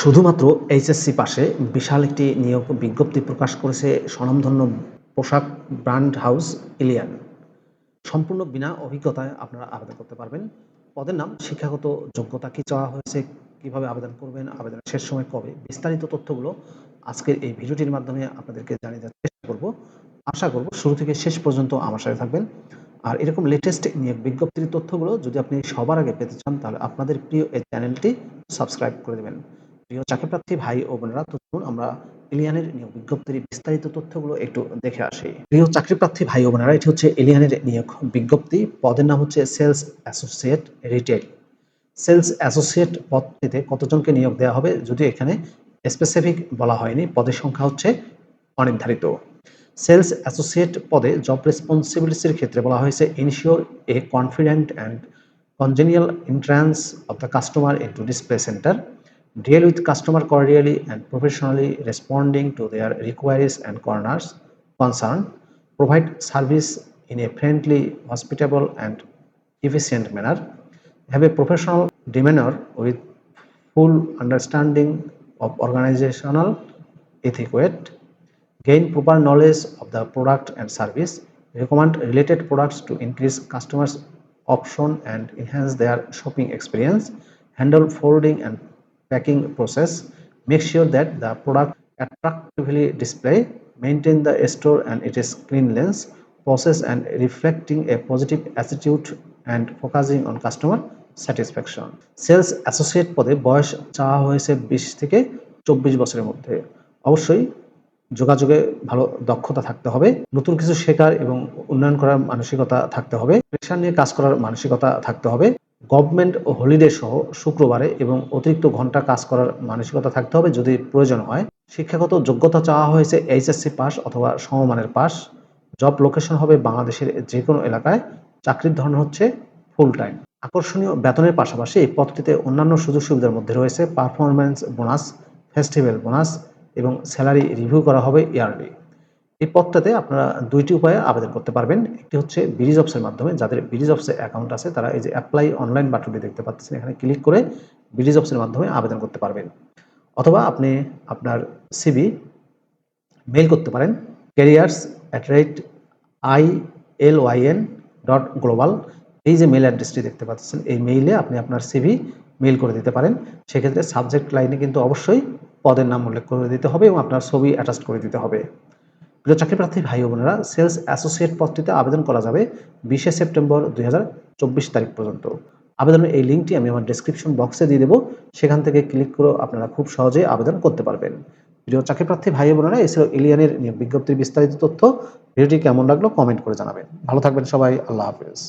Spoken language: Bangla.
শুধুমাত্র এইচএসসি পাশে বিশাল একটি নিয়োগ বিজ্ঞপ্তি প্রকাশ করেছে স্বনামধন্য পোশাক ব্র্যান্ড হাউস ইলিয়ান। সম্পূর্ণ বিনা অভিজ্ঞতায় আপনারা আবেদন করতে পারবেন। পদের নাম, শিক্ষাগত যোগ্যতা কি চাওয়া হয়েছে, কীভাবে আবেদন করবেন, আবেদনের শেষ সময় কবে, বিস্তারিত তথ্যগুলো আজকের এই ভিডিওটির মাধ্যমে আপনাদেরকে জানিয়ে দেওয়ার চেষ্টা করব। আশা করব শুরু থেকে শেষ পর্যন্ত আমার সাথে থাকবেন। আর এরকম লেটেস্ট নিয়োগ বিজ্ঞপ্তির তথ্যগুলো যদি আপনি সবার আগে পেতে চান, তাহলে আপনাদের প্রিয় এই চ্যানেলটি সাবস্ক্রাইব করে দেবেন। প্রিয় চাকরিপ্রার্থী ভাই ও বোনেরা তো চলুন আমরা এলিয়ানের নিয়োগ বিজ্ঞপ্তির বিস্তারিত তথ্যগুলো একটু দেখে আসি। প্রিয় চাকরিপ্রার্থী ভাই ও বোনেরা এটি হচ্ছে এলিয়ানের নিয়োগ বিজ্ঞপ্তি। পদের নাম হচ্ছে sales associate retail sales associate পদটিতে কতজনকে নিয়োগ দেওয়া হবে যদি এখানে স্পেসিফিক বলা হয়নি পদের সংখ্যা হচ্ছে অনির্ধারিত। সেলস অ্যাসোসিয়েট পদে জব রেসপন্সিবিলিটির ক্ষেত্রে বলা হয়েছে ensure a confident and congenial entrance of the customer into display center, deal with customer cordially and professionally responding to their requeries and corners concern, provide service in a friendly, hospitable and efficient manner, have a professional demeanor with full understanding of organizational etiquette, gain proper knowledge of the product and service, recommend related products to increase customers' option and enhance their shopping experience, handle folding and packing process, make sure that the product attractively display, maintain the store and its cleanliness, process and reflecting a positive attitude and focusing on customer satisfaction sales associate পদে বয়স চাওয়া হয়েছে বিশ থেকে চব্বিশ বছরের মধ্যে অবশ্যই যোগাযোগে ভালো দক্ষতা থাকতে হবে নতুন কিছু শেখার এবং উন্নয়ন করার মানসিকতা থাকতে হবে প্রেশার নিয়ে কাজ করার মানসিকতা থাকতে হবে গভর্নমেন্ট হলিডে সহ শুক্রবারে এবং অতিরিক্ত ঘণ্টা কাজ করার মানসিকতা থাকতে হবে যদি প্রয়োজন হয়। শিক্ষাগত যোগ্যতা চাওয়া হয়েছে এইচএসসি পাস অথবা সমমানের পাস। জব লোকেশন হবে বাংলাদেশের যে কোনো এলাকায়। চাকরির ধরন হচ্ছে ফুল টাইম আকর্ষণীয় বেতনের পাশাপাশি এই পদটিতে অন্যান্য সুযোগ সুবিধার মধ্যে রয়েছে পারফরম্যান্স বোনাস ফেস্টিভ্যাল বোনাস এবং স্যালারি রিভিউ করা হবে ইয়ারলি এই পদটাতে আপনারা দুইটি উপায়ে আবেদন করতে পারবেন। একটি হচ্ছে ব্রিজ জবসের মাধ্যমে, যাদের ব্রিজ জবসে অ্যাকাউন্ট আছে, তারা এই যে অ্যাপ্লাই অনলাইন বাটনটি দেখতে পাচ্ছেন, এখানে ক্লিক করে বিডি জবসের মাধ্যমে আবেদন করতে পারবেন। অথবা আপনি আপনার সিবি মেইল করতে পারেন careers at rate I L Y N dot global এই যে মেল অ্যাড্রেসটি দেখতে পাচ্ছেন, এই মেইলে আপনি আপনার সিভি মেইল করে দিতে পারেন। সেক্ষেত্রে সাবজেক্ট লাইনে কিন্তু অবশ্যই পদের নাম উল্লেখ করে দিতে হবে এবং আপনার ছবি অ্যাটাচ করে দিতে হবে। প্রিয় চাকরি প্রার্থী ভাই বোনেরা, সেলস অ্যাসোসিয়েট পদটিতে আবেদন করা যাবে বিশে সেপ্টেম্বর দুই হাজার চব্বিশ তারিখ পর্যন্ত। আবেদনের এই লিঙ্কটি আমি আমার ডিসক্রিপশন বক্সে দিয়ে দেবো। সেখান থেকে ক্লিক করে আপনারা খুব সহজেই আবেদন করতে পারবেন। প্রিয় চাকরি প্রার্থী ভাই বোনেরা এছাড়াও এলিয়ানের বিজ্ঞপ্তির বিস্তারিত তথ্য ভিডিওটি কেমন লাগল কমেন্ট করে জানাবেন। ভালো থাকবেন সবাই, আল্লাহ হাফেজ।